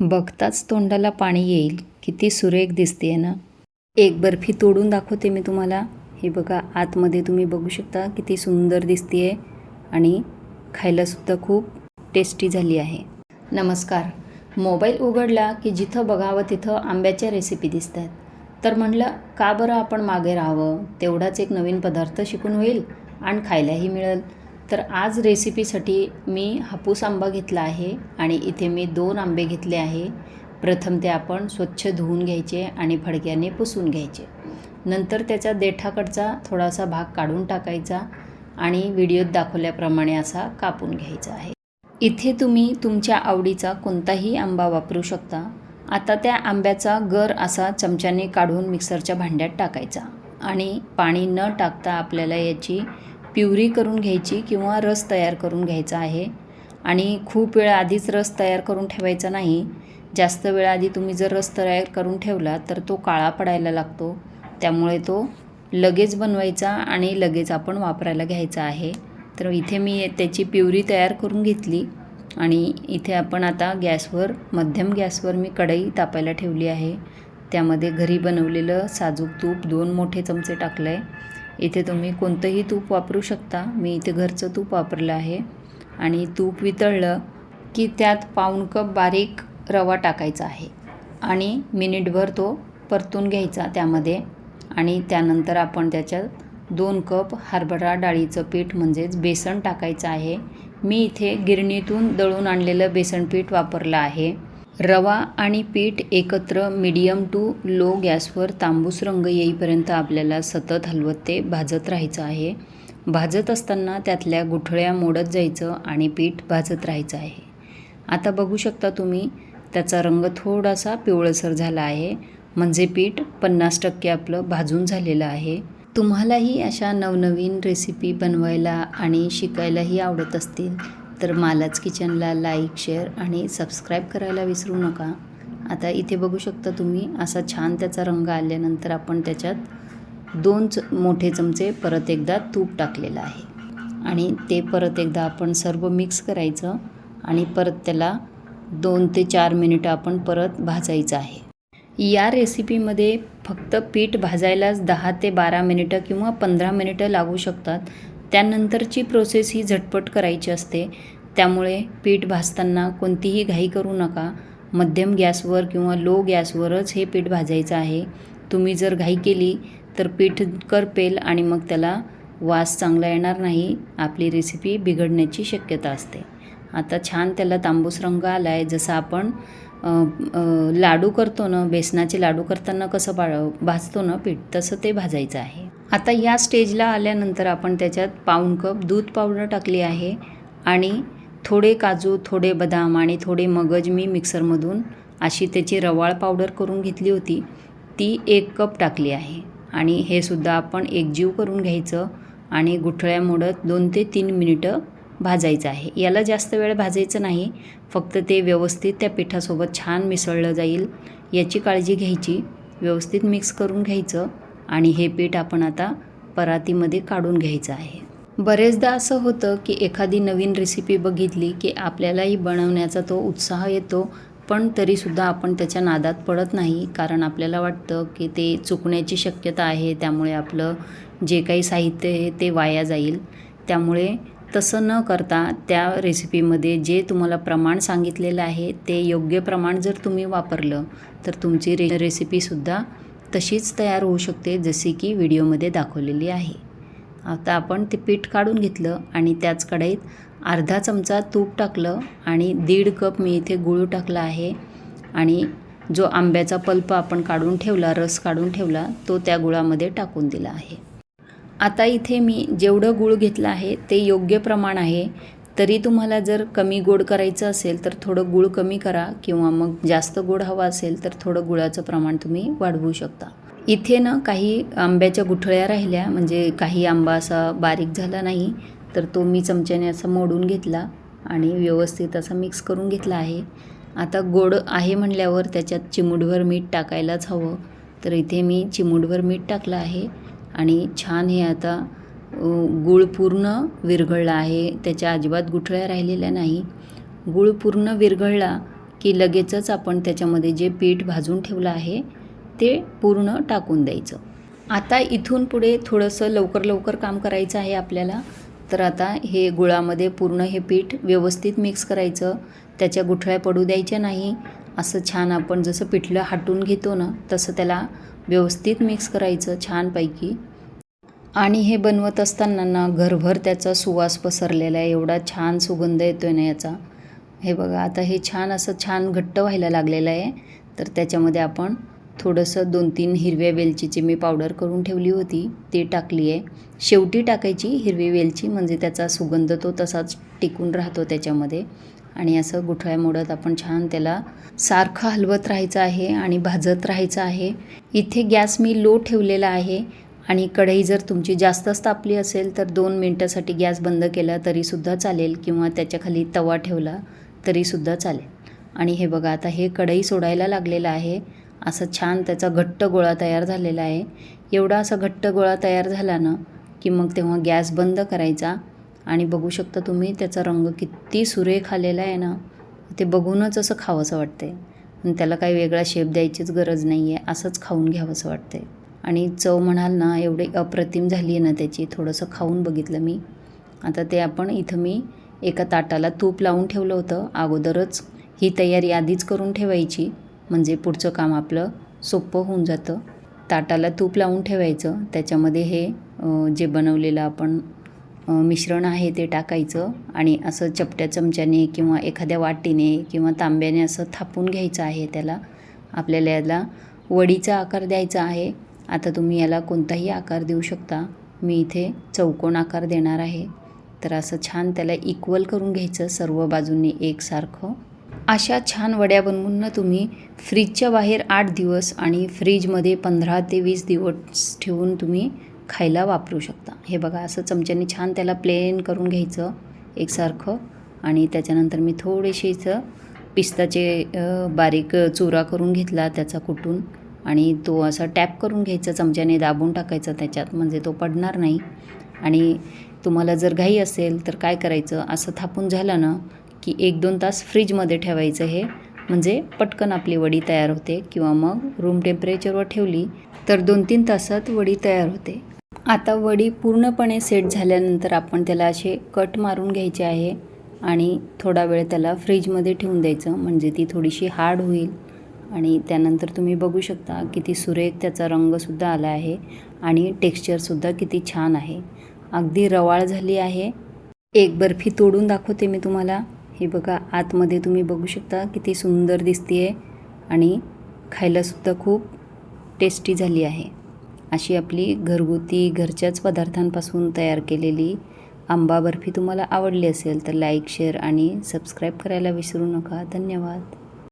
बघताच तोंडाला पाणी येईल. किती सुरेख दिसते ना? एक बर्फी तोडून दाखवते मी तुम्हाला. हे बघा आतमध्ये तुम्ही बघू शकता किती सुंदर दिसते आणि खायलासुद्धा खूप टेस्टी झाली आहे. नमस्कार. मोबाईल उघडला की जिथं बघावं तिथं आंब्याच्या रेसिपी दिसत आहेत तर म्हणलं का बरं आपण मागे राहावं? तेवढाच एक नवीन पदार्थ शिकून होईल आणि खायलाही मिळेल. तर आज रेसिपीसाठी मी हापूस आंबा घेतला आहे आणि इथे मी दोन आंबे घेतले आहे. प्रथम ते आपण स्वच्छ धुवून घ्यायचे आणि फडक्याने पुसून घ्यायचे. नंतर त्याचा देठाकडचा थोडासा भाग काढून टाकायचा आणि व्हिडिओत दाखवल्याप्रमाणे असा कापून घ्यायचा आहे. इथे तुम्ही तुमच्या आवडीचा कोणताही आंबा वापरू शकता. आता त्या आंब्याचा गर असा चमच्याने काढून मिक्सरच्या भांड्यात टाकायचा आणि पाणी न टाकता आपल्याला याची प्युरी करून घ्यायची किंवा रस तयार करून घ्यायचा आहे. आणि खूप वेळ आधीच रस तयार करून ठेवायचा नाही. जास्त वेळा आधी तुम्ही जर रस तयार करून ठेवला तर तो काळा पडायला लागतो. त्यामुळे तो लगेच बनवायचा आणि लगेच आपण वापरायला घ्यायचा आहे. तर इथे मी त्याची प्युरी तयार करून घेतली आणि इथे आपण आता गॅसवर मध्यम गॅसवर मी कढई तापायला ठेवली आहे. त्यामध्ये घरी बनवलेलं साजूक तूप दोन मोठे चमचे टाकलं आहे इथे तुम्ही कोणतंही तूप वापरू शकता. मी इथे घरचं तूप वापरलं आहे. आणि तूप वितळलं की त्यात पाऊण कप बारीक रवा टाकायचा आहे. आणि मिनिटभर तो परतून घ्यायचा त्यामध्ये. आणि त्यानंतर आपण त्याच्यात दोन कप हरभरा डाळीचं पीठ म्हणजेच बेसन टाकायचं आहे. मी इथे गिरणीतून दळून आणलेलं बेसन पीठ वापरलं आहे. रवा आणि पीठ एकत्र मीडियम टू लो गॅसवर तांबूस रंग येईपर्यंत आपल्याला सतत हलवत ते भाजत राहायचं आहे. भाजत असताना त्यातल्या गुठळ्या मोडत जायचं आणि पीठ भाजत राहायचं आहे. आता बघू शकता तुम्ही त्याचा रंग थोडासा पिवळसर झाला आहे. म्हणजे पीठ पन्नास टक्के आपलं भाजून झालेलं आहे. तुम्हालाही अशा नवनवीन रेसिपी बनवायला आणि शिकायलाही आवडत असतील. तर मालाच किचनला लाईक शेअर आणि सबस्क्राईब करायला विसरू नका. आता इथे बघू शकता तुम्ही असा छान त्याचा रंग आल्यानंतर आपण त्याच्यात दोन च मोठे चमचे परत एकदा तूप टाकलेलं आहे. आणि ते परत एकदा आपण सर्व मिक्स करायचं आणि परत त्याला दोन ते चार मिनिटं आपण परत भाजायचं आहे. या रेसिपीमध्ये फक्त पीठ भाजायलाच दहा ते बारा मिनिटं किंवा पंधरा मिनिटं लागू शकतात. त्यानंतरची प्रोसेस ही झटपट करायची असते. त्यामुळे पीठ भाजताना कोणतीही घाई करू नका. मध्यम गॅसवर किंवा लो गॅसवरच हे पीठ भाजायचं आहे. तुम्ही जर घाई केली तर पीठ करपेल आणि मग त्याला वास चांगला येणार नाही. आपली रेसिपी बिघडण्याची शक्यता असते. आता छान त्याला तांबूस रंग आला आहे जसं आपण लाडू करतो ना बेसनाचे लाडू करताना कसं बा भाजतो ना पीठ तसं ते भाजायचं आहे. आता या स्टेजला आल्यानंतर आपण त्याच्यात पाऊण कप दूध पावडर टाकली आहे आणि थोडे काजू थोडे बदाम आणि थोडे मगज मी मिक्सरमधून अशी त्याची रवाळ पावडर करून घेतली होती. ती एक कप टाकली आहे आणि हे सुद्धा आपण एकजीव करून घ्यायचं आणि गुठळ्या मोडत दोन ते तीन मिनिटं भाजायचं आहे. याला जास्त वेळ भाजायचं नाही फक्त ते व्यवस्थित त्या पिठासोबत छान मिसळलं जाईल. याची काळजी घ्यायची व्यवस्थित मिक्स करून घ्यायचं आणि हे पीठ आपण आता परातीमध्ये काढून घ्यायचं आहे. बरेचदा असं होतं की एखादी नवीन रेसिपी बघितली की आपल्यालाही बनवण्याचा तो उत्साह येतो पण तरीसुद्धा आपण त्याच्या नादात पडत नाही कारण आपल्याला वाटतं की ते चुकण्याची शक्यता आहे त्यामुळे आपलं जे काही साहित्य आहे ते वाया जाईल. त्यामुळे तसं न करता त्या रेसिपीमध्ये जे तुम्हाला प्रमाण सांगितलेलं आहे ते योग्य प्रमाण जर तुम्ही वापरलं तर तुमची रे रेसिपीसुद्धा तशीच तयार होऊ शकते जसे की व्हिडिओमध्ये दाखवलेली आहे. आता आपण ते पीठ काढून घेतलं आणि त्याच कढईत अर्धा चमचा तूप टाकलं आणि दीड कप मी इथे गुळ टाकला आहे. आणि जो आंब्याचा पल्प आपण काढून ठेवला रस काढून ठेवला तो त्या गुळामध्ये टाकून दिला आहे. आता इथे मी जेवढं गूळ घेतलं आहे ते योग्य प्रमाण आहे. तरी तुम्हाला जर कमी गोड करायचं असेल तर थोडं गूळ कमी करा किंवा मग जास्त गोड हवा असेल तर थोडं गुळाचं प्रमाण तुम्ही वाढवू शकता. इथे ना काही आंब्याच्या गुठळ्या राहिल्या म्हणजे काही आंबा असा बारीक झाला नाही तर तो मी चमच्याने असा मोडून घेतला आणि व्यवस्थित असा मिक्स करून घेतला आहे. आता गोड आहे म्हणल्यावर त्याच्यात चिमूटभर मीठ टाकायलाच हवं. तर इथे मी चिमूटभर मीठ टाकलं आहे आणि छान हे आता गूळ पूर्ण विरघळला आहे त्याच्या अजिबात गुठळ्या राहिलेल्या नाही. गूळ पूर्ण विरघळला की लगेचच आपण त्याच्यामध्ये जे पीठ भाजून ठेवलं आहे ते पूर्ण टाकून द्यायचं. आता इथून पुढे थोडंसं लवकर लवकर काम करायचं आहे आपल्याला. तर आता हे गुळामध्ये पूर्ण हे पीठ व्यवस्थित मिक्स करायचं. त्याच्या गुठळ्या पडू द्यायच्या नाही. असं छान आपण जसं पिठलं हाटून घेतो ना तसं त्याला व्यवस्थित मिक्स करायचं छानपैकी. आणि हे बनवत असताना ना घरभर त्याचा सुवास पसरलेला आहे. एवढा छान सुगंध येतो आहे ना याचा. हे बघा आता हे छान असं छान घट्ट व्हायला लागलेलं आहे. तर त्याच्यामध्ये आपण थोडंसं दोन तीन हिरव्या वेलचीची मी पावडर करून ठेवली होती. ती टाकली आहे. शेवटी टाकायची हिरवी वेलची म्हणजे त्याचा सुगंध तो तसाच टिकून राहतो त्याच्यामध्ये. आणि असं गुठळ्या मोडत आपण छान त्याला सारखं हलवत राहायचं आहे आणि भाजत राहायचं आहे. इथे गॅस मी लो ठेवलेला आहे. आणि कढई जर तुमची जास्तच तापली असेल तर दोन मिनटासाठी गॅस बंद केला तरीसुद्धा चालेल किंवा त्याच्याखाली तवा ठेवला तरीसुद्धा चालेल. आणि हे बघा आता हे कढई सोडायला लागलेलं आहे. असं छान त्याचा घट्ट गोळा तयार झालेला आहे. एवढा असा घट्ट गोळा तयार झाला ना की मग तेव्हा गॅस बंद करायचा. आणि बघू शकता तुम्ही त्याचा रंग किती सुरेख आलेला आहे ना. ते बघूनच असं खावंसं वाटतंय. आणि त्याला काही वेगळा शेप द्यायचीच गरज नाही आहे असंच खाऊन घ्यावंसं वाटतंय. आणि चव म्हणाल ना एवढी अप्रतिम झाली आहे ना त्याची. थोडंसं खाऊन बघितलं मी. आता ते आपण इथं मी एका ताटाला तूप लावून ठेवलं होतं. अगोदरच ही तयारी आधीच करून ठेवायची. म्हणजे पुढचं काम आपलं सोपं होऊन जातं. ताटाला तूप लावून ठेवायचं. त्याच्यामध्ये हे जे बनवलेलं आपण मिश्रण आहे ते टाकायचं. आणि असं चपट्या चमच्याने किंवा एखाद्या वाटीने किंवा तांब्याने असं थापून घ्यायचं आहे त्याला. आपल्याला याला वडीचा आकार द्यायचा आहे. आता तुम्ही याला कोणताही आकार देऊ शकता. मी इथे चौकोन आकार देणार आहे. तर असं छान त्याला इक्वल करून घ्यायचं सर्व बाजूंनी एकसारखं अशा छान वड्या बनवून ना तुम्ही फ्रीजच्या बाहेर आठ दिवस आणि फ्रीजमध्ये पंधरा ते वीस दिवस ठेवून तुम्ही खायला वापरू शकता. हे बघा असं चमच्याने छान त्याला प्लेन करून घ्यायचं एकसारखं आणि त्याच्यानंतर मी थोडेसे इथं पिस्ताचे बारीक चुरा करून घेतला त्याचा कुटून आणि तो असा टॅप करून घ्यायचा चमच्याने दाबून टाकायचा त्याच्यात म्हणजे तो पडणार नाही. आणि तुम्हाला जर घाई असेल तर काय करायचं? असं थापून झालं ना की एक दोन तास फ्रीजमध्ये ठेवायचं हे. म्हणजे पटकन आपली वडी तयार होते किंवा मग रूम टेम्परेचरवर ठेवली तर दोन तीन तासात वडी तयार होते. आता वडी पूर्णपणे सेट झाल्यानंतर आपण त्याला असे कट मारून घ्यायचे आहे आणि थोडा वेळ त्याला फ्रीजमध्ये ठेवून द्यायचं म्हणजे ती थोडीशी हार्ड होईल. आणि त्यानंतर तुम्ही बघू शकता किती सुरेख त्याचा रंगसुद्धा आला आहे आणि टेक्स्चरसुद्धा किती छान आहे. अगदी रवाळ झाली आहे. एक बर्फी तोडून दाखवते मी तुम्हाला. हे बघा आतमध्ये तुम्ही बघू शकता किती सुंदर दिसते आहे आणि खायलासुद्धा खूप टेस्टी झाली आहे. अशी आपली घरगुती घरच्याच पदार्थांपासून तयार केलेली आंबा बर्फी तुम्हाला आवडली असेल तर लाईक शेअर आणि सबस्क्राईब करायला विसरू नका. धन्यवाद.